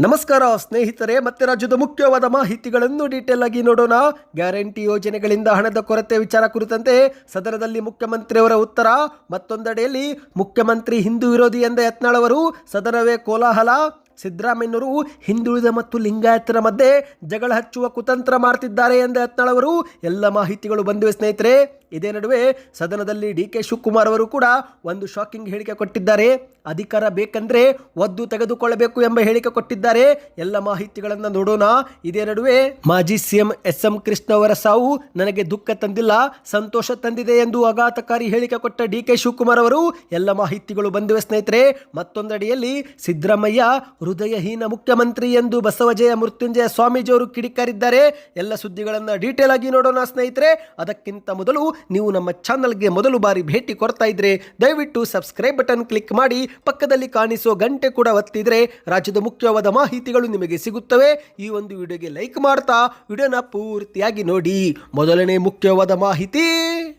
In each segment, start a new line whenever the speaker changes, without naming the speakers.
ನಮಸ್ಕಾರ, ಸ್ನೇಹಿತರೆ. ಮತ್ತೆ ರಾಜ್ಯದ ಮುಖ್ಯವಾದ ಮಾಹಿತಿಗಳನ್ನು ಡೀಟೇಲ್ ಆಗಿ ನೋಡೋಣ. ಗ್ಯಾರಂಟಿ ಯೋಜನೆಗಳಿಂದ ಹಣದ ಕೊರತೆ ವಿಚಾರ ಕುರಿತಂತೆ ಸದನದಲ್ಲಿ ಮುಖ್ಯಮಂತ್ರಿಯವರ ಉತ್ತರ. ಮತ್ತೊಂದೆಡೆಯಲ್ಲಿ ಮುಖ್ಯಮಂತ್ರಿ ಹಿಂದೂ ವಿರೋಧಿ ಎಂದ ಯತ್ನಾಳವರು ಸದನವೇ ಕೋಲಾಹಲ. ಸಿದ್ದರಾಮಯ್ಯನವರು ಹಿಂದುಳಿದ ಮತ್ತು ಲಿಂಗಾಯತರ ಮಧ್ಯೆ ಜಗಳ ಹಚ್ಚುವ ಕುತಂತ್ರ ಮಾಡ್ತಿದ್ದಾರೆ ಎಂದ ಯತ್ನಾಳವರು, ಎಲ್ಲ ಮಾಹಿತಿಗಳು ಬಂದಿವೆ ಸ್ನೇಹಿತರೆ. ಇದೇ ನಡುವೆ ಸದನದಲ್ಲಿ ಡಿ ಕೆ ಶಿವಕುಮಾರ್ ಅವರು ಕೂಡ ಒಂದು ಶಾಕಿಂಗ್ ಹೇಳಿಕೆ ಕೊಟ್ಟಿದ್ದಾರೆ. ಅಧಿಕಾರ ಬೇಕಂದ್ರೆ ಒದ್ದು ತೆಗೆದುಕೊಳ್ಳಬೇಕು ಎಂಬ ಹೇಳಿಕೆ ಕೊಟ್ಟಿದ್ದಾರೆ. ಎಲ್ಲ ಮಾಹಿತಿಗಳನ್ನು ನೋಡೋಣ. ಇದೇ ನಡುವೆ ಮಾಜಿ ಸಿಎಂ ಎಸ್ ಎಂ ಕೃಷ್ಣ ಅವರ ಸಾವು ನನಗೆ ದುಃಖ ತಂದಿಲ್ಲ, ಸಂತೋಷ ತಂದಿದೆ ಎಂದು ಆಘಾತಕಾರಿ ಹೇಳಿಕೆ ಕೊಟ್ಟ ಡಿ ಕೆ ಶಿವಕುಮಾರ್ ಅವರು, ಎಲ್ಲ ಮಾಹಿತಿಗಳು ಬಂದಿವೆ ಸ್ನೇಹಿತರೆ. ಮತ್ತೊಂದಡಿಯಲ್ಲಿ ಸಿದ್ದರಾಮಯ್ಯ ಹೃದಯಹೀನ ಮುಖ್ಯಮಂತ್ರಿ ಎಂದು ಬಸವಜಯ ಮೃತ್ಯುಂಜಯ ಸ್ವಾಮೀಜಿಯವರು ಕಿಡಿಕಾರಿದ್ದಾರೆ. ಎಲ್ಲ ಸುದ್ದಿಗಳನ್ನು ಡೀಟೇಲ್ ಆಗಿ ನೋಡೋಣ ಸ್ನೇಹಿತರೆ. ಅದಕ್ಕಿಂತ ಮೊದಲು ನೀವು ನಮ್ಮ ಚಾನಲ್ಗೆ ಮೊದಲು ಬಾರಿ ಭೇಟಿ ಕೊಡ್ತಾ ಇದ್ರೆ, ದಯವಿಟ್ಟು ಸಬ್ಸ್ಕ್ರೈಬ್ ಬಟನ್ ಕ್ಲಿಕ್ ಮಾಡಿ, ಪಕ್ಕದಲ್ಲಿ ಕಾಣಿಸೋ ಗಂಟೆ ಕೂಡ ಒತ್ತಿದ್ರೆ ರಾಜ್ಯದ ಮುಖ್ಯವಾದ ಮಾಹಿತಿಗಳು ನಿಮಗೆ ಸಿಗುತ್ತವೆ. ಈ ಒಂದು ವಿಡಿಯೋಗೆ ಲೈಕ್ ಮಾಡ್ತಾ, ವಿಡಿಯೋನ ಪೂರ್ತಿಯಾಗಿ ನೋಡಿ. ಮೊದಲನೇ ಮುಖ್ಯವಾದ ಮಾಹಿತಿ.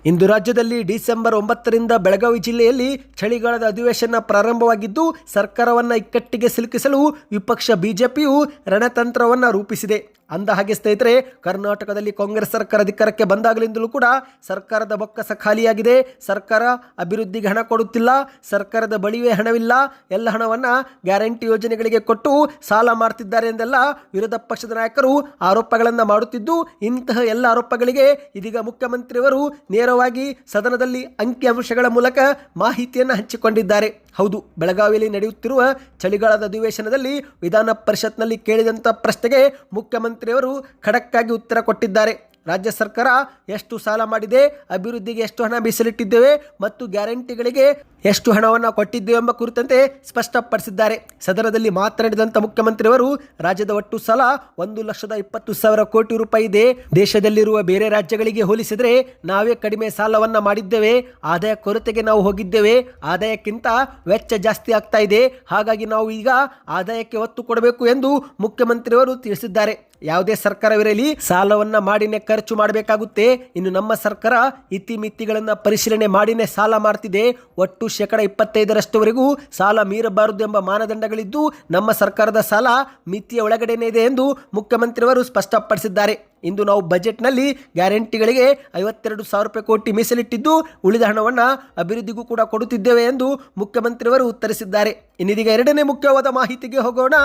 ಇಂದು ರಾಜ್ಯದಲ್ಲಿ ಡಿಸೆಂಬರ್ ಒಂಬತ್ತರಿಂದ ಬೆಳಗಾವಿ ಜಿಲ್ಲೆಯಲ್ಲಿ ಚಳಿಗಾಲದ ಅಧಿವೇಶನ ಪ್ರಾರಂಭವಾಗಿದ್ದು, ಸರ್ಕಾರವನ್ನು ಇಕ್ಕಟ್ಟಿಗೆ ಸಿಲುಕಿಸಲು ವಿಪಕ್ಷ ಬಿಜೆಪಿಯು ರಣತಂತ್ರವನ್ನು ರೂಪಿಸಿದೆ. ಅಂದ ಹಾಗೆ ಸ್ನೇಹಿತರೆ, ಕರ್ನಾಟಕದಲ್ಲಿ ಕಾಂಗ್ರೆಸ್ ಸರ್ಕಾರ ಅಧಿಕಾರಕ್ಕೆ ಬಂದಾಗಲಿಂದಲೂ ಕೂಡ ಸರ್ಕಾರದ ಬೊಕ್ಕಸ ಖಾಲಿಯಾಗಿದೆ. ಸರ್ಕಾರ ಅಭಿವೃದ್ಧಿಗೆ ಹಣ ಕೊಡುತ್ತಿಲ್ಲ, ಸರ್ಕಾರದ ಬಳಿಯೇ ಹಣವಿಲ್ಲ, ಎಲ್ಲ ಹಣವನ್ನು ಗ್ಯಾರಂಟಿ ಯೋಜನೆಗಳಿಗೆ ಕೊಟ್ಟು ಸಾಲ ಮಾಡ್ತಿದ್ದಾರೆ ಎಂದೆಲ್ಲ ವಿರೋಧ ಪಕ್ಷದ ನಾಯಕರು ಆರೋಪಗಳನ್ನು ಮಾಡುತ್ತಿದ್ದು, ಇಂತಹ ಎಲ್ಲ ಆರೋಪಗಳಿಗೆ ಇದೀಗ ಮುಖ್ಯಮಂತ್ರಿಯವರು ನೇರವಾಗಿ ಸದನದಲ್ಲಿ ಅಂಕಿಅಂಶಗಳ ಮೂಲಕ ಮಾಹಿತಿಯನ್ನು ಹಂಚಿಕೊಂಡಿದ್ದಾರೆ. ಹೌದು ಬೆಳಗಾವಿಯಲ್ಲಿ ನಡೆಯುತ್ತಿರುವ ಚಳಿಗಾಲದ ಅಧಿವೇಶನದಲ್ಲಿ ವಿಧಾನ ಪರಿಷತ್ನಲ್ಲಿ ಕೇಳಿದಂಥ ಪ್ರಶ್ನೆಗೆ ಮುಖ್ಯಮಂತ್ರಿಯವರು ಖಡಕ್ಕಾಗಿ ಉತ್ತರ ಕೊಟ್ಟಿದ್ದಾರೆ. ರಾಜ್ಯ ಸರ್ಕಾರ ಎಷ್ಟು ಸಾಲ ಮಾಡಿದೆ, ಅಭಿವೃದ್ಧಿಗೆ ಎಷ್ಟು ಹಣ ಮೀಸಲಿಟ್ಟಿದ್ದೇವೆ ಮತ್ತು ಗ್ಯಾರಂಟಿಗಳಿಗೆ ಎಷ್ಟು ಹಣವನ್ನು ಕೊಟ್ಟಿದ್ದೇವೆ ಎಂಬ ಕುರಿತಂತೆ ಸ್ಪಷ್ಟಪಡಿಸಿದ್ದಾರೆ. ಸದನದಲ್ಲಿ ಮಾತನಾಡಿದಂಥ ಮುಖ್ಯಮಂತ್ರಿಯವರು ರಾಜ್ಯದ ಒಟ್ಟು ಸಾಲ ಒಂದು ಲಕ್ಷದ ಇಪ್ಪತ್ತು ಸಾವಿರ ಕೋಟಿ ರೂಪಾಯಿ ಇದೆ. ದೇಶದಲ್ಲಿರುವ ಬೇರೆ ರಾಜ್ಯಗಳಿಗೆ ಹೋಲಿಸಿದರೆ ನಾವೇ ಕಡಿಮೆ ಸಾಲವನ್ನು ಮಾಡಿದ್ದೇವೆ. ಆದಾಯ ಕೊರತೆಗೆ ನಾವು ಹೋಗಿದ್ದೇವೆ. ಆದಾಯಕ್ಕಿಂತ ವೆಚ್ಚ ಜಾಸ್ತಿ ಆಗ್ತಾ ಇದೆ. ಹಾಗಾಗಿ ನಾವು ಈಗ ಆದಾಯಕ್ಕೆ ಒತ್ತು ಕೊಡಬೇಕು ಎಂದು ಮುಖ್ಯಮಂತ್ರಿಯವರು ತಿಳಿಸಿದ್ದಾರೆ. ಯಾವುದೇ ಸರ್ಕಾರವಿರಲಿ ಸಾಲವನ್ನ ಮಾಡಿನೇ ಖರ್ಚು ಮಾಡಬೇಕಾಗುತ್ತೆ. ಇನ್ನು ನಮ್ಮ ಸರ್ಕಾರ ಇತಿಮಿತಿಗಳನ್ನು ಪರಿಶೀಲನೆ ಮಾಡಿನೇ ಸಾಲ ಮಾಡ್ತಿದೆ. ಒಟ್ಟು ಶೇಕಡ ಇಪ್ಪತ್ತೈದರಷ್ಟುವರೆಗೂ ಸಾಲ ಮೀರಬಾರದು ಎಂಬ ಮಾನದಂಡಗಳಿದ್ದು ನಮ್ಮ ಸರ್ಕಾರದ ಸಾಲ ಮಿತಿಯ ಒಳಗಡೆನೇ ಇದೆ ಎಂದು ಮುಖ್ಯಮಂತ್ರಿಯವರು ಸ್ಪಷ್ಟಪಡಿಸಿದ್ದಾರೆ. ಇಂದು ನಾವು ಬಜೆಟ್ನಲ್ಲಿ ಗ್ಯಾರಂಟಿಗಳಿಗೆ ಐವತ್ತೆರಡು ಸಾವಿರ ರೂಪಾಯಿ ಕೋಟಿ ಮೀಸಲಿಟ್ಟಿದ್ದು, ಉಳಿದ ಹಣವನ್ನು ಅಭಿವೃದ್ಧಿಗೂ ಕೂಡ ಕೊಡುತ್ತಿದ್ದೇವೆ ಎಂದು ಮುಖ್ಯಮಂತ್ರಿಯವರು ಉತ್ತರಿಸಿದ್ದಾರೆ. ಇನ್ನಿದೀಗ ಎರಡನೇ ಮುಖ್ಯವಾದ ಮಾಹಿತಿಗೆ ಹೋಗೋಣ.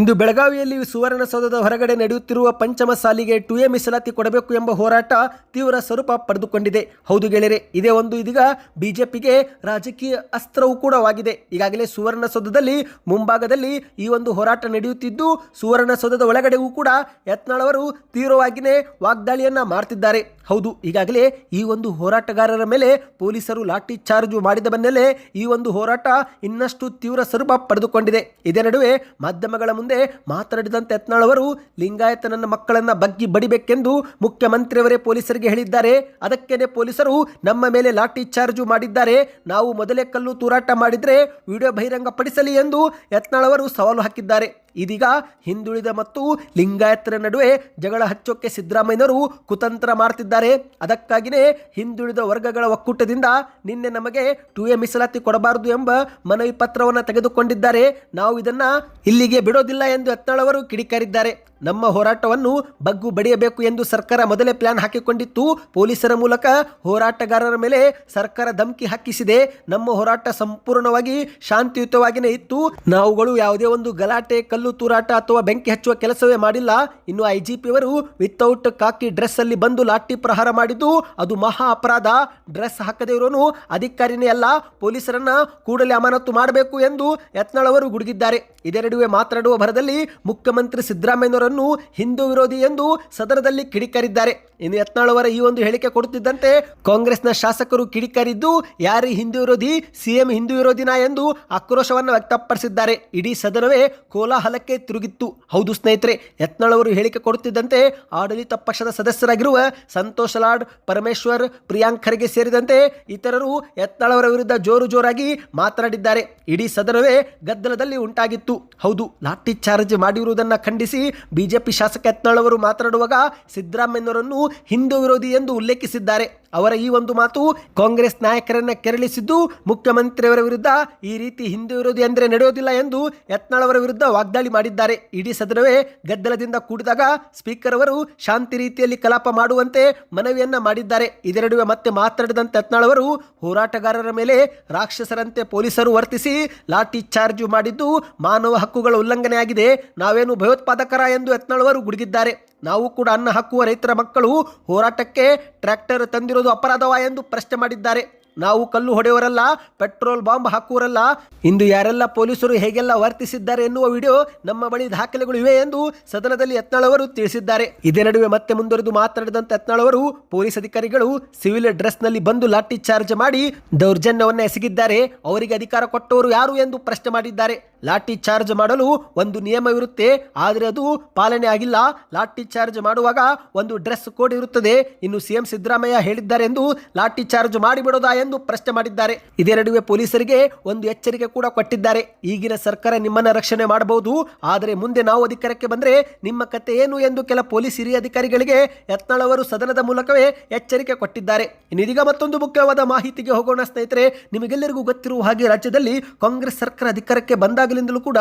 ಇಂದು ಬೆಳಗಾವಿಯಲ್ಲಿ ಸುವರ್ಣಸೌಧದ ಹೊರಗಡೆ ನಡೆಯುತ್ತಿರುವ ಪಂಚಮ ಸಾಲಿಗೆ ಟು ಎ ಮೀಸಲಾತಿ ಕೊಡಬೇಕು ಎಂಬ ಹೋರಾಟ ತೀವ್ರ ಸ್ವರೂಪ ಪಡೆದುಕೊಂಡಿದೆ. ಹೌದು ಗೆಳೆಯರೆ, ಇದೇ ಒಂದು ಇದೀಗ ಬಿಜೆಪಿಗೆ ರಾಜಕೀಯ ಅಸ್ತ್ರವೂ ಕೂಡವಾಗಿದೆ ಈಗಾಗಲೇ ಸುವರ್ಣಸೌಧದಲ್ಲಿ, ಮುಂಭಾಗದಲ್ಲಿ ಈ ಒಂದು ಹೋರಾಟ ನಡೆಯುತ್ತಿದ್ದು, ಸುವರ್ಣಸೌಧದ ಒಳಗಡೆಗೂ ಕೂಡ ಯತ್ನಾಳ್ ಅವರು ತೀವ್ರವಾಗಿ ವಾಗ್ದಾಳಿಯನ್ನ ಮಾಡ್ತಿದ್ದಾರೆ. ಹೌದು, ಈಗಾಗಲೇ ಈ ಒಂದು ಹೋರಾಟಗಾರರ ಮೇಲೆ ಪೊಲೀಸರು ಲಾಠಿ ಚಾರ್ಜ್ ಮಾಡಿದ ಬೆನ್ನಲ್ಲೇ ಈ ಒಂದು ಹೋರಾಟ ಇನ್ನಷ್ಟು ತೀವ್ರ ಸ್ವರೂಪ ಪಡೆದುಕೊಂಡಿದೆ. ಇದೇ ನಡುವೆ ಮಾಧ್ಯಮಗಳ ಮುಂದೆ ಮಾತನಾಡಿದಂತೆ ಯತ್ನಾಳವರು ಲಿಂಗಾಯತನನ್ನ ಮಕ್ಕಳನ್ನ ಬಗ್ಗಿ ಬಡಿಬೇಕೆಂದು ಮುಖ್ಯಮಂತ್ರಿಯವರೇ ಪೊಲೀಸರಿಗೆ ಹೇಳಿದ್ದಾರೆ. ಅದಕ್ಕೇನೆ ಪೊಲೀಸರು ನಮ್ಮ ಮೇಲೆ ಲಾಠಿ ಚಾರ್ಜ್ ಮಾಡಿದ್ದಾರೆ. ನಾವು ಮೊದಲೇ ಕಲ್ಲು ತೂರಾಟ ಮಾಡಿದ್ರೆ ವಿಡಿಯೋ ಬಹಿರಂಗಪಡಿಸಲಿ ಎಂದು ಯತ್ನಾಳವರು ಸವಾಲು ಹಾಕಿದ್ದಾರೆ. ಇದೀಗ ಹಿಂದುಳಿದ ಮತ್ತು ಲಿಂಗಾಯತರ ನಡುವೆ ಜಗಳ ಹಚ್ಚೋಕೆ ಸಿದ್ದರಾಮಯ್ಯನವರು ಕುತಂತ್ರ ಮಾಡ್ತಿದ್ದಾರೆ ಅದಕ್ಕಾಗಿಯೇ ಹಿಂದುಳಿದ ವರ್ಗಗಳ ಒಕ್ಕೂಟದಿಂದ ನಿನ್ನೆ ನಮಗೆ ಟು ಎ ಮೀಸಲಾತಿ ಕೊಡಬಾರದು ಎಂಬ ಮನವಿ ಪತ್ರವನ್ನು ತೆಗೆದುಕೊಂಡಿದ್ದಾರೆ. ನಾವು ಇದನ್ನ ಇಲ್ಲಿಗೆ ಬಿಡೋದಿಲ್ಲ ಎಂದು ಯತ್ನಾಳ್ ಅವರು ಕಿಡಿಕಾರಿದ್ದಾರೆ. ನಮ್ಮ ಹೋರಾಟವನ್ನು ಬಗ್ಗು ಬಡಿಯಬೇಕು ಎಂದು ಸರ್ಕಾರ ಮೊದಲೇ ಪ್ಲಾನ್ ಹಾಕಿಕೊಂಡಿತ್ತು. ಪೊಲೀಸರ ಮೂಲಕ ಹೋರಾಟಗಾರರ ಮೇಲೆ ಸರ್ಕಾರ ಧಮಕಿ ಹಾಕಿಸಿದೆ. ನಮ್ಮ ಹೋರಾಟ ಸಂಪೂರ್ಣವಾಗಿ ಶಾಂತಿಯುತವಾಗಿಯೇ ಇತ್ತು. ನಾವುಗಳು ಯಾವುದೇ ಒಂದು ಗಲಾಟೆ, ಕಲ್ಲು ತೂರಾಟ ಅಥವಾ ಬೆಂಕಿ ಹಚ್ಚುವ ಕೆಲಸವೇ ಮಾಡಿಲ್ಲ. ಇನ್ನು ಐ ಜಿ ಪಿ ಅವರು ವಿತೌಟ್ ಕಾಕಿ ಡ್ರೆಸ್ ಅಲ್ಲಿ ಬಂದು ಲಾಠಿ ಪ್ರಹಾರ ಮಾಡಿದ್ದು, ಅದು ಮಹಾ ಅಪರಾಧ. ಡ್ರೆಸ್ ಹಾಕದೇ ಇರೋನು ಅಧಿಕಾರಿನೇ ಅಲ್ಲ, ಪೊಲೀಸರನ್ನ ಕೂಡಲೇ ಅಮಾನತು ಮಾಡಬೇಕು ಎಂದು ಯತ್ನಾಳ್ ಅವರು ಗುಡುಗಿದ್ದಾರೆ. ಇದೇ ನಡುವೆ ಮಾತನಾಡುವ ಭರದಲ್ಲಿ ಮುಖ್ಯಮಂತ್ರಿ ಸಿದ್ದರಾಮಯ್ಯನವರನ್ನು ಹಿಂದೂ ವಿರೋಧಿ ಎಂದು ಸದನದಲ್ಲಿ ಕಿಡಿಕಾರಿದ್ದಾರೆ. ಇನ್ನು ಯತ್ನಾಳ್ ಅವರ ಈ ಒಂದು ಹೇಳಿಕೆ ಕೊಡುತ್ತಿದ್ದಂತೆ ಕಾಂಗ್ರೆಸ್ನ ಶಾಸಕರು ಕಿಡಿಕಾರಿದ್ದು, ಯಾರಿ ಹಿಂದೂ ವಿರೋಧಿ, ಸಿಎಂ ಹಿಂದೂ ವಿರೋಧಿನ ಎಂದು ಆಕ್ರೋಶವನ್ನು ವ್ಯಕ್ತಪಡಿಸಿದ್ದಾರೆ. ಇಡೀ ಸದನವೇ ಕೋಲಾಹಲಕ್ಕೆ ತಿರುಗಿತ್ತು. ಹೌದು ಸ್ನೇಹಿತರೆ, ಯತ್ನಾಳ್ ಅವರು ಹೇಳಿಕೆ ಕೊಡುತ್ತಿದ್ದಂತೆ ಆಡಳಿತ ಪಕ್ಷದ ಸದಸ್ಯರಾಗಿರುವ ಸಂತೋಷ್ ಲಾಡ್, ಪರಮೇಶ್ವರ್, ಪ್ರಿಯಾಂಕ್ ಖರ್ಗೆ ಸೇರಿದಂತೆ ಇತರರು ಎತ್ತಳವರ ವಿರುದ್ಧ ಜೋರು ಜೋರಾಗಿ ಮಾತನಾಡಿದ್ದಾರೆ. ಇಡೀ ಸದನವೇ ಗದ್ದಲದಲ್ಲಿ ಉಂಟಾಗಿತ್ತು. ಹೌದು, ಲಾಠಿ ಚಾರ್ಜ್ ಮಾಡಿರುವುದನ್ನು ಖಂಡಿಸಿ ಬಿಜೆಪಿ ಶಾಸಕ ಎತ್ತಳವರು ಮಾತನಾಡುವಾಗ ಸಿದ್ದರಾಮಯ್ಯನವರನ್ನು ಹಿಂದೂ ವಿರೋಧಿ ಎಂದು ಉಲ್ಲೇಖಿಸಿದ್ದಾರೆ. ಅವರ ಈ ಒಂದು ಮಾತು ಕಾಂಗ್ರೆಸ್ ನಾಯಕರನ್ನ ಕೆರಳಿಸಿದ್ದು ಮುಖ್ಯಮಂತ್ರಿಯವರ ವಿರುದ್ಧ ಈ ರೀತಿ ಹಿಂದೂ ವಿರೋಧಿ ಅಂದ್ರೆ ನಡೆಯೋದಿಲ್ಲ ಎಂದು ಯತ್ನಾಳ್ ಅವರ ವಿರುದ್ಧ ವಾಗ್ದಾಳಿ ಮಾಡಿದ್ದಾರೆ. ಇಡೀ ಸದನವೇ ಗದ್ದಲದಿಂದ ಕೂಡಿದಾಗ ಸ್ಪೀಕರ್ ಅವರು ಶಾಂತಿ ರೀತಿಯಲ್ಲಿ ಕಲಾಪ ಮಾಡುವಂತೆ ಮನವಿಯನ್ನ ಮಾಡಿದ್ದಾರೆ. ಇದೆರಡುವೆ ಮತ್ತೆ ಮಾತನಾಡಿದಂತೆ ಯತ್ನಾಳ್ ಅವರು ಹೋರಾಟಗಾರರ ಮೇಲೆ ರಾಕ್ಷಸರಂತೆ ಪೊಲೀಸರು ವರ್ತಿಸಿ ಲಾಠಿ ಚಾರ್ಜ್ ಮಾಡಿದ್ದು ಮಾನವ ಹಕ್ಕುಗಳ ಉಲ್ಲಂಘನೆಯಾಗಿದೆ. ನಾವೇನು ಭಯೋತ್ಪಾದಕರ ಎಂದು ಯತ್ನಾಳ್ ಅವರು ಗುಡುಗಿದ್ದಾರೆ. ನಾವು ಕೂಡ ಅನ್ನ ಹಾಕುವ ರೈತರ ಮಕ್ಕಳು ಹೋರಾಟಕ್ಕೆ ಟ್ರ್ಯಾಕ್ಟರ್ ತಂದಿರೋದು ಅಪರಾಧವ ಎಂದು ಪ್ರಶ್ನೆ ಮಾಡಿದ್ದಾರೆ. ನಾವು ಕಲ್ಲು ಹೊಡೆಯವರಲ್ಲ ಪೆಟ್ರೋಲ್ ಬಾಂಬ್ ಹಾಕುವರಲ್ಲ, ಇಂದು ಯಾರೆಲ್ಲ ಪೊಲೀಸರು ಹೇಗೆಲ್ಲ ವರ್ತಿಸಿದ್ದಾರೆ ಎನ್ನುವ ವಿಡಿಯೋ ನಮ್ಮ ಬಳಿ ದಾಖಲೆಗಳು ಇವೆ ಎಂದು ಸದನದಲ್ಲಿ ಯತ್ನಾಳ್ ಅವರು ತಿಳಿಸಿದ್ದಾರೆ. ಇದೇ ನಡುವೆ ಮತ್ತೆ ಮುಂದುವರೆದು ಮಾತನಾಡಿದಂತ ಯತ್ನಾಳ್ ಅವರು ಪೊಲೀಸ್ ಅಧಿಕಾರಿಗಳು ಸಿವಿಲ್ ಡ್ರೆಸ್ನಲ್ಲಿ ಬಂದು ಲಾಠಿ ಚಾರ್ಜ್ ಮಾಡಿ ದೌರ್ಜನ್ಯವನ್ನು ಎಸಗಿದ್ದಾರೆ. ಅವರಿಗೆ ಅಧಿಕಾರ ಕೊಟ್ಟವರು ಯಾರು ಎಂದು ಪ್ರಶ್ನೆ ಮಾಡಿದ್ದಾರೆ. ಲಾಠಿ ಚಾರ್ಜ್ ಮಾಡಲು ಒಂದು ನಿಯಮವಿರುತ್ತೆ ಆದರೆ ಅದು ಪಾಲನೆ ಆಗಿಲ್ಲ. ಲಾಠಿ ಚಾರ್ಜ್ ಮಾಡುವಾಗ ಒಂದು ಡ್ರೆಸ್ ಕೋಡ್ ಇರುತ್ತದೆ. ಇನ್ನು ಸಿಎಂ ಸಿದ್ದರಾಮಯ್ಯ ಹೇಳಿದ್ದಾರೆ ಎಂದು ಲಾಠಿ ಚಾರ್ಜ್ ಮಾಡಿಬಿಡೋದಾ ಎಂದು ಪ್ರಶ್ನೆ ಮಾಡಿದ್ದಾರೆ. ಇದೇ ನಡುವೆ ಪೊಲೀಸರಿಗೆ ಒಂದು ಎಚ್ಚರಿಕೆ ಕೂಡ ಕೊಟ್ಟಿದ್ದಾರೆ. ಈಗಿನ ಸರ್ಕಾರ ನಿಮ್ಮನ್ನ ರಕ್ಷಣೆ ಮಾಡಬಹುದು, ಆದರೆ ಮುಂದೆ ನಾವು ಅಧಿಕಾರಕ್ಕೆ ಬಂದ್ರೆ ನಿಮ್ಮ ಕತೆ ಏನು ಎಂದು ಕೆಲ ಪೊಲೀಸ್ ಹಿರಿಯ ಅಧಿಕಾರಿಗಳಿಗೆ ಯತ್ನಾಳ್ ಅವರು ಸದನದ ಮೂಲಕವೇ ಎಚ್ಚರಿಕೆ ಕೊಟ್ಟಿದ್ದಾರೆ. ಇನ್ನೀಗ ಮತ್ತೊಂದು ಮುಖ್ಯವಾದ ಮಾಹಿತಿಗೆ ಹೋಗೋಣ ಸ್ನೇಹಿತರೆ, ನಿಮಗೆಲ್ಲರಿಗೂ ಗೊತ್ತಿರುವ ಹಾಗೆ ರಾಜ್ಯದಲ್ಲಿ ಕಾಂಗ್ರೆಸ್ ಸರ್ಕಾರ ಅಧಿಕಾರಕ್ಕೆ ಬಂದಾಗಲಿಂದಲೂ ಕೂಡ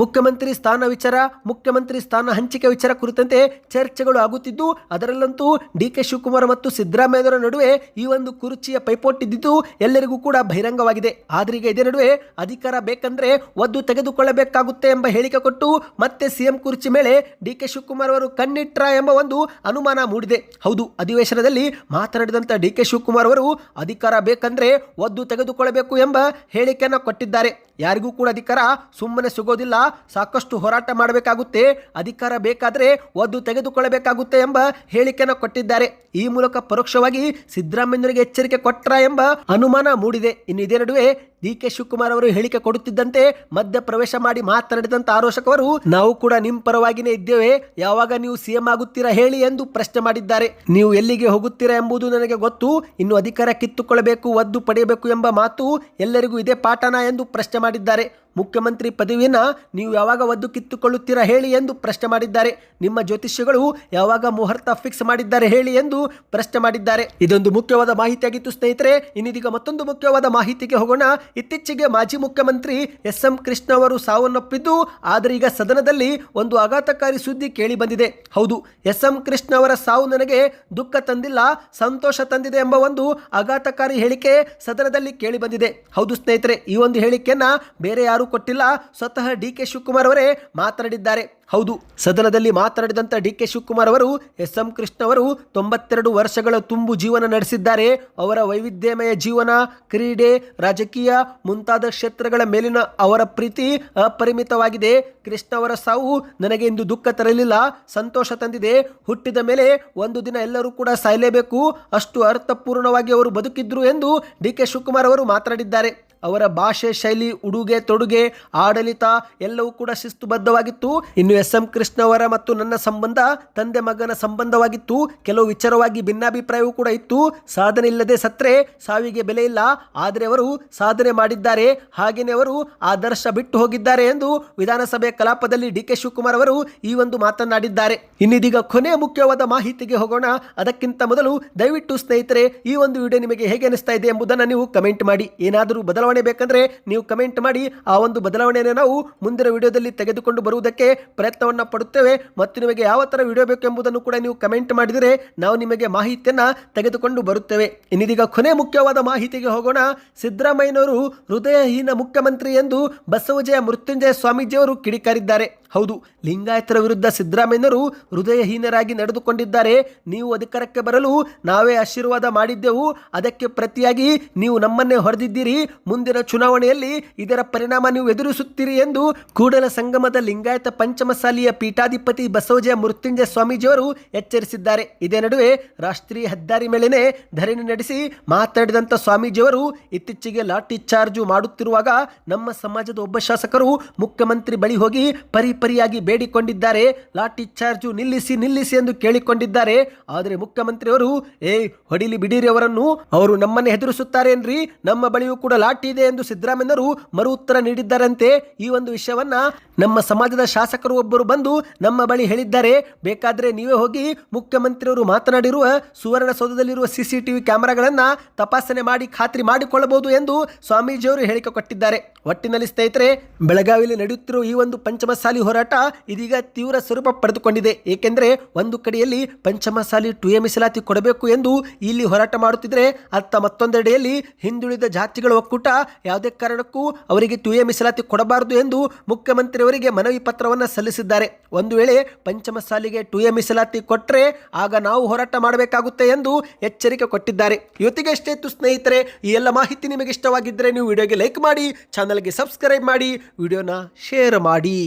ಮುಖ್ಯಮಂತ್ರಿ ಸ್ಥಾನ ವಿಚಾರ, ಮುಖ್ಯಮಂತ್ರಿ ಸ್ಥಾನ ಹಂಚಿಕೆ ವಿಚಾರ ಕುರಿತಂತೆ ಚರ್ಚೆಗಳು ಆಗುತ್ತಿದ್ದು, ಅದರಲ್ಲಂತೂ ಡಿ ಕೆ ಶಿವಕುಮಾರ್ ಮತ್ತು ಸಿದ್ದರಾಮಯ್ಯರ ನಡುವೆ ಈ ಒಂದು ಕುರ್ಚಿಯ ಪೈಪೋಟಿದ್ದು ಎಲ್ಲರಿಗೂ ಕೂಡ ಬಹಿರಂಗವಾಗಿದೆ. ಆದ್ರೆ ಈಗ ಇದೇ ನಡುವೆ ಅಧಿಕಾರ ಬೇಕಂದ್ರೆ ಒದ್ದು ತೆಗೆದುಕೊಳ್ಳಬೇಕಾಗುತ್ತೆ ಎಂಬ ಹೇಳಿಕೆ ಕೊಟ್ಟು ಮತ್ತೆ ಸಿಎಂ ಕುರ್ಚಿ ಮೇಲೆ ಡಿ ಕೆ ಶಿವಕುಮಾರ್ ಅವರು ಕಣ್ಣಿಟ್ರ ಎಂಬ ಒಂದು ಅನುಮಾನ ಮೂಡಿದೆ. ಹೌದು, ಅಧಿವೇಶನದಲ್ಲಿ ಮಾತನಾಡಿದಂತ ಡಿ ಕೆ ಶಿವಕುಮಾರ್ ಅವರು ಅಧಿಕಾರ ಬೇಕಂದ್ರೆ ಒದ್ದು ತೆಗೆದುಕೊಳ್ಳಬೇಕು ಎಂಬ ಹೇಳಿಕೆಯನ್ನು ಕೊಟ್ಟಿದ್ದಾರೆ. ಯಾರಿಗೂ ಕೂಡ ಅಧಿಕಾರ ಸುಮ್ಮನೆ ಸಿಗೋದಿಲ್ಲ ಸಾಕಷ್ಟು ಹೋರಾಟ ಮಾಡಬೇಕಾಗುತ್ತೆ. ಅಧಿಕಾರ ಬೇಕಾದರೆ ಒದ್ದು ತೆಗೆದುಕೊಳ್ಳಬೇಕಾಗುತ್ತೆ ಎಂಬ ಹೇಳಿಕೆಯನ್ನು ಕೊಟ್ಟಿದ್ದಾರೆ. ಈ ಮೂಲಕ ಪರೋಕ್ಷವಾಗಿ ಸಿದ್ದರಾಮಯ್ಯರಿಗೆ ಎಚ್ಚರಿಕೆ ಕೊಟ್ಟರ ಎಂಬ ಅನುಮಾನ ಮೂಡಿದೆ. ಇನ್ನು ಇದೇ ನಡುವೆ ಡಿ ಕೆ ಶಿವಕುಮಾರ್ ಅವರು ಹೇಳಿಕೆ ಕೊಡುತ್ತಿದ್ದಂತೆ ಮಧ್ಯ ಪ್ರವೇಶ ಮಾಡಿ ಮಾತನಾಡಿದಂತ ಆರೋಷಕವರು, ನಾವು ಕೂಡ ನಿಮ್ಮ ಪರವಾಗಿನೇ ಇದ್ದೇವೆ. ಯಾವಾಗ ನೀವು ಸಿಎಂ ಆಗುತ್ತೀರಾ ಹೇಳಿ ಎಂದು ಪ್ರಶ್ನೆ ಮಾಡಿದ್ದಾರೆ. ನೀವು ಎಲ್ಲಿಗೆ ಹೋಗುತ್ತೀರಾ ಎಂಬುದು ನನಗೆ ಗೊತ್ತು. ಇನ್ನು ಅಧಿಕಾರ ಕಿತ್ತುಕೊಳ್ಳಬೇಕು, ಒದ್ದು ಪಡೆಯಬೇಕು ಎಂಬ ಮಾತು ಎಲ್ಲರಿಗೂ ಇದೇ ಪಾಠನ ಎಂದು ಪ್ರಶ್ನೆ ಮಾಡಿದ್ದಾರೆ. ಮುಖ್ಯಮಂತ್ರಿ ಪದವಿಯನ್ನ ನೀವು ಯಾವಾಗ ಒದ್ದು ಕಿತ್ತುಕೊಳ್ಳುತ್ತೀರಾ ಹೇಳಿ ಎಂದು ಪ್ರಶ್ನೆ ಮಾಡಿದ್ದಾರೆ. ನಿಮ್ಮ ಜ್ಯೋತಿಷ್ಯಗಳು ಯಾವಾಗ ಮುಹೂರ್ತ ಫಿಕ್ಸ್ ಮಾಡಿದ್ದಾರೆ ಹೇಳಿ ಎಂದು ಪ್ರಶ್ನೆ ಮಾಡಿದ್ದಾರೆ. ಇದೊಂದು ಮುಖ್ಯವಾದ ಮಾಹಿತಿಯಾಗಿತ್ತು ಸ್ನೇಹಿತರೆ. ಇನ್ನಿದೀಗ ಮತ್ತೊಂದು ಮುಖ್ಯವಾದ ಮಾಹಿತಿಗೆ ಹೋಗೋಣ. ಇತ್ತೀಚೆಗೆ ಮಾಜಿ ಮುಖ್ಯಮಂತ್ರಿ ಎಸ್ ಎಂ ಕೃಷ್ಣ ಅವರು ಸಾವನ್ನಪ್ಪಿದ್ದು, ಆದರೆ ಈಗ ಸದನದಲ್ಲಿ ಒಂದು ಆಘಾತಕಾರಿ ಸುದ್ದಿ ಕೇಳಿ ಬಂದಿದೆ. ಹೌದು ಎಸ್ ಎಂ ಕೃಷ್ಣ ಅವರ ಸಾವು ನನಗೆ ದುಃಖ ತಂದಿಲ್ಲ, ಸಂತೋಷ ತಂದಿದೆ ಎಂಬ ಒಂದು ಆಘಾತಕಾರಿ ಹೇಳಿಕೆ ಸದನದಲ್ಲಿ ಕೇಳಿ ಬಂದಿದೆ. ಹೌದು ಸ್ನೇಹಿತರೆ, ಈ ಒಂದು ಹೇಳಿಕೆಯನ್ನ ಬೇರೆ ಯಾರೂ ಕೊಟ್ಟಿಲ್ಲ, ಸ್ವತಃ ಡಿ ಕೆ ಶಿವಕುಮಾರ್ ಅವರೇ ಮಾತನಾಡಿದ್ದಾರೆ. ಹೌದು, ಸದನದಲ್ಲಿ ಮಾತನಾಡಿದಂಥ ಡಿ ಕೆ ಶಿವಕುಮಾರ್ ಅವರು ಎಸ್ ಎಂ ಕೃಷ್ಣ ಅವರು ತೊಂಬತ್ತೆರಡು ವರ್ಷಗಳ ತುಂಬು ಜೀವನ ನಡೆಸಿದ್ದಾರೆ. ಅವರ ವೈವಿಧ್ಯಮಯ ಜೀವನ, ಕ್ರೀಡೆ, ರಾಜಕೀಯ ಮುಂತಾದ ಕ್ಷೇತ್ರಗಳ ಮೇಲಿನ ಅವರ ಪ್ರೀತಿ ಅಪರಿಮಿತವಾಗಿದೆ. ಕೃಷ್ಣ ಅವರ ಸಾವು ನನಗೆ ಇಂದು ದುಃಖ ತರಲಿಲ್ಲ, ಸಂತೋಷ ತಂದಿದೆ. ಹುಟ್ಟಿದ ಮೇಲೆ ಒಂದು ದಿನ ಎಲ್ಲರೂ ಕೂಡ ಸಾಯಲೇಬೇಕು. ಅಷ್ಟು ಅರ್ಥಪೂರ್ಣವಾಗಿ ಅವರು ಬದುಕಿದ್ರು ಎಂದು ಡಿ ಕೆ ಶಿವಕುಮಾರ್ ಅವರು ಮಾತನಾಡಿದ್ದಾರೆ. ಅವರ ಭಾಷೆ, ಶೈಲಿ, ಉಡುಗೆ, ತೊಡುಗೆ, ಆಡಳಿತ ಎಲ್ಲವೂ ಕೂಡ ಶಿಸ್ತುಬದ್ಧವಾಗಿತ್ತು ಇನ್ನು ಎಸ್ ಎಂ ಕೃಷ್ಣ ಅವರ ಮತ್ತು ನನ್ನ ಸಂಬಂಧ ತಂದೆ ಮಗನ ಸಂಬಂಧವಾಗಿತ್ತು. ಕೆಲವು ವಿಚಾರವಾಗಿ ಭಿನ್ನಾಭಿಪ್ರಾಯವೂ ಕೂಡ ಇತ್ತು. ಸಾಧನೆ ಇಲ್ಲದೆ ಸತ್ರೆ ಸಾವಿಗೆ ಬೆಲೆ ಇಲ್ಲ. ಆದರೆ ಅವರು ಸಾಧನೆ ಮಾಡಿದ್ದಾರೆ. ಹಾಗೆಯೇ ಅವರು ಆದರ್ಶ ಬಿಟ್ಟು ಹೋಗಿದ್ದಾರೆ ಎಂದು ವಿಧಾನಸಭೆ ಕಲಾಪದಲ್ಲಿ ಡಿ ಕೆ ಶಿವಕುಮಾರ್ ಅವರು ಈ ಒಂದು ಮಾತನಾಡಿದ್ದಾರೆ ಇನ್ನಿದೀಗ ಕೊನೆ ಮುಖ್ಯವಾದ ಮಾಹಿತಿಗೆ ಹೋಗೋಣ. ಅದಕ್ಕಿಂತ ಮೊದಲು ದಯವಿಟ್ಟು ಸ್ನೇಹಿತರೆ, ಈ ಒಂದು ವಿಡಿಯೋ ನಿಮಗೆ ಹೇಗೆ ಅನಿಸ್ತಾ ಇದೆ ಎಂಬುದನ್ನು ನೀವು ಕಮೆಂಟ್ ಮಾಡಿ. ಏನಾದರೂ ಬದಲಾವಣೆ ಬೇಕಂದ್ರೆ ನೀವು ಕಮೆಂಟ್ ಮಾಡಿ ಆ ಒಂದು ಬದಲಾವಣೆಯನ್ನು ನಾವು ಮುಂದಿನ ವಿಡಿಯೋದಲ್ಲಿ ತೆಗೆದುಕೊಂಡು ಬರುವುದಕ್ಕೆ ಪ್ರಯತ್ನವನ್ನು ಪಡುತ್ತೇವೆ. ಮತ್ತು ನಿಮಗೆ ಯಾವ ತರ ವಿಡಿಯೋ ಬೇಕು ಎಂಬುದನ್ನು ಕೂಡ ನೀವು ಕಮೆಂಟ್ ಮಾಡಿದರೆ ನಾವು ನಿಮಗೆ ಮಾಹಿತಿಯನ್ನು ತೆಗೆದುಕೊಂಡು ಬರುತ್ತೇವೆ. ಇನ್ನಿದೀಗ ಕೊನೆ ಮುಖ್ಯವಾದ ಮಾಹಿತಿಗೆ ಹೋಗೋಣ. ಸಿದ್ದರಾಮಯ್ಯನವರು ಹೃದಯಹೀನ ಮುಖ್ಯಮಂತ್ರಿ ಎಂದು ಬಸವಜಯ ಮೃತ್ಯುಂಜಯ ಸ್ವಾಮೀಜಿಯವರು ಕಿಡಿಕಾರಿದ್ದಾರೆ. ಹೌದು, ಲಿಂಗಾಯತರ ವಿರುದ್ಧ ಸಿದ್ದರಾಮಯ್ಯನವರು ಹೃದಯಹೀನರಾಗಿ ನಡೆದುಕೊಂಡಿದ್ದಾರೆ. ನೀವು ಅಧಿಕಾರಕ್ಕೆ ಬರಲು ನಾವೇ ಆಶೀರ್ವಾದ ಮಾಡಿದ್ದೆವು. ಅದಕ್ಕೆ ಪ್ರತಿಯಾಗಿ ನೀವು ನಮ್ಮನ್ನೇ ಹೊರದಿದ್ದೀರಿ ಮುಂದಿನ ಚುನಾವಣೆಯಲ್ಲಿ ಇದರ ಪರಿಣಾಮ ನೀವು ಎದುರಿಸುತ್ತೀರಿ ಎಂದು ಕೂಡಲ ಸಂಗಮದ ಲಿಂಗಾಯತ ಪಂಚಮಸಾಲಿಯ ಪೀಠಾಧಿಪತಿ ಬಸವಜಯ ಮೃತ್ಯುಂಜಯ ಸ್ವಾಮೀಜಿಯವರು ಎಚ್ಚರಿಸಿದ್ದಾರೆ. ಇದೇ ನಡುವೆ ರಾಷ್ಟ್ರೀಯ ಹೆದ್ದಾರಿ ಮೇಲೆನೆ ಧರಣಿ ನಡೆಸಿ ಮಾತನಾಡಿದಂಥ ಸ್ವಾಮೀಜಿಯವರು ಇತ್ತೀಚೆಗೆ ಲಾಠಿ ಚಾರ್ಜು ಮಾಡುತ್ತಿರುವಾಗ ನಮ್ಮ ಸಮಾಜದ ಒಬ್ಬ ಶಾಸಕರು ಮುಖ್ಯಮಂತ್ರಿ ಬಳಿ ಹೋಗಿ ಪರಿ ಪರಿಪರಿಯಾಗಿ ಬೇಡಿಕೊಂಡಿದ್ದಾರೆ. ಲಾಠಿ ಚಾರ್ಜು ನಿಲ್ಲಿಸಿ ನಿಲ್ಲಿಸಿ ಎಂದು ಕೇಳಿಕೊಂಡಿದ್ದಾರೆ. ಆದರೆ ಮುಖ್ಯಮಂತ್ರಿಯವರು ಏ ಹೊಡಿಲಿ ಬಿಡಿರಿ ಅವರನ್ನು. ಅವರು ನಮ್ಮನ್ನು ಹೆದರಿಸುತ್ತಾರೇನ್ರಿ? ನಮ್ಮ ಬಳಿಯೂ ಕೂಡ ಲಾಠಿ ಇದೆ ಎಂದು ಸಿದ್ದರಾಮಯ್ಯರು ಮರು ಉತ್ತರ ನೀಡಿದ್ದಾರಂತೆ. ಈ ಒಂದು ವಿಷಯವನ್ನ ನಮ್ಮ ಸಮಾಜದ ಶಾಸಕರು ಒಬ್ಬರು ಬಂದು ನಮ್ಮ ಬಳಿ ಹೇಳಿದ್ದಾರೆ. ಬೇಕಾದರೆ ನೀವೇ ಹೋಗಿ ಮುಖ್ಯಮಂತ್ರಿಯವರು ಮಾತನಾಡಿರುವ ಸುವರ್ಣಸೌಧದಲ್ಲಿರುವ ಸಿಸಿಟಿವಿ ಕ್ಯಾಮೆರಾಗಳನ್ನ ತಪಾಸಣೆ ಮಾಡಿ ಖಾತ್ರಿ ಮಾಡಿಕೊಳ್ಳಬಹುದು ಎಂದು ಸ್ವಾಮೀಜಿಯವರು ಹೇಳಿಕೆ ಕೊಟ್ಟಿದ್ದಾರೆ. ಒಟ್ಟಿನಲ್ಲಿ ಸ್ನೇಹಿತರೆ, ಬೆಳಗಾವಿಯಲ್ಲಿ ನಡೆಯುತ್ತಿರುವ ಈ ಒಂದು ಪಂಚಮಸಾಲಿ ಹೋರಾಟ ಇದೀಗ ತೀವ್ರ ಸ್ವರೂಪ ಪಡೆದುಕೊಂಡಿದೆ. ಏಕೆಂದರೆ ಒಂದು ಕಡೆಯಲ್ಲಿ ಪಂಚಮಸಾಲಿ ಟು ಎ ಮೀಸಲಾತಿ ಕೊಡಬೇಕು ಎಂದು ಇಲ್ಲಿ ಹೋರಾಟ ಮಾಡುತ್ತಿದ್ದರೆ, ಅತ್ತ ಮತ್ತೊಂದೆಡೆಯಲ್ಲಿ ಹಿಂದುಳಿದ ಜಾತಿಗಳ ಒಕ್ಕೂಟ ಯಾವುದೇ ಕಾರಣಕ್ಕೂ ಅವರಿಗೆ ಎ ಮೀಸಲಾತಿ ಕೊಡಬಾರದು ಎಂದು ಮುಖ್ಯಮಂತ್ರಿಯವರಿಗೆ ಮನವಿ ಪತ್ರವನ್ನು ಸಲ್ಲಿಸಿದ್ದಾರೆ. ಒಂದು ವೇಳೆ ಪಂಚಮಸಾಲಿಗೆ ಟು ಎ ಮೀಸಲಾತಿ ಕೊಟ್ಟರೆ ಆಗ ನಾವು ಹೋರಾಟ ಮಾಡಬೇಕಾಗುತ್ತೆ ಎಂದು ಎಚ್ಚರಿಕೆ ಕೊಟ್ಟಿದ್ದಾರೆ. ಇವತ್ತಿಗೆ ಅಷ್ಟೇ ಇತ್ತು ಸ್ನೇಹಿತರೆ, ಈ ಎಲ್ಲ ಮಾಹಿತಿ ನಿಮಗೆ ಇಷ್ಟವಾಗಿದ್ದರೆ ನೀವು ವಿಡಿಯೋಗೆ ಲೈಕ್ ಮಾಡಿ, ಚಾನಲ್ಗೆ ಸಬ್ಸ್ಕ್ರೈಬ್ ಮಾಡಿ, ವಿಡಿಯೋನ ಶೇರ್ ಮಾಡಿ.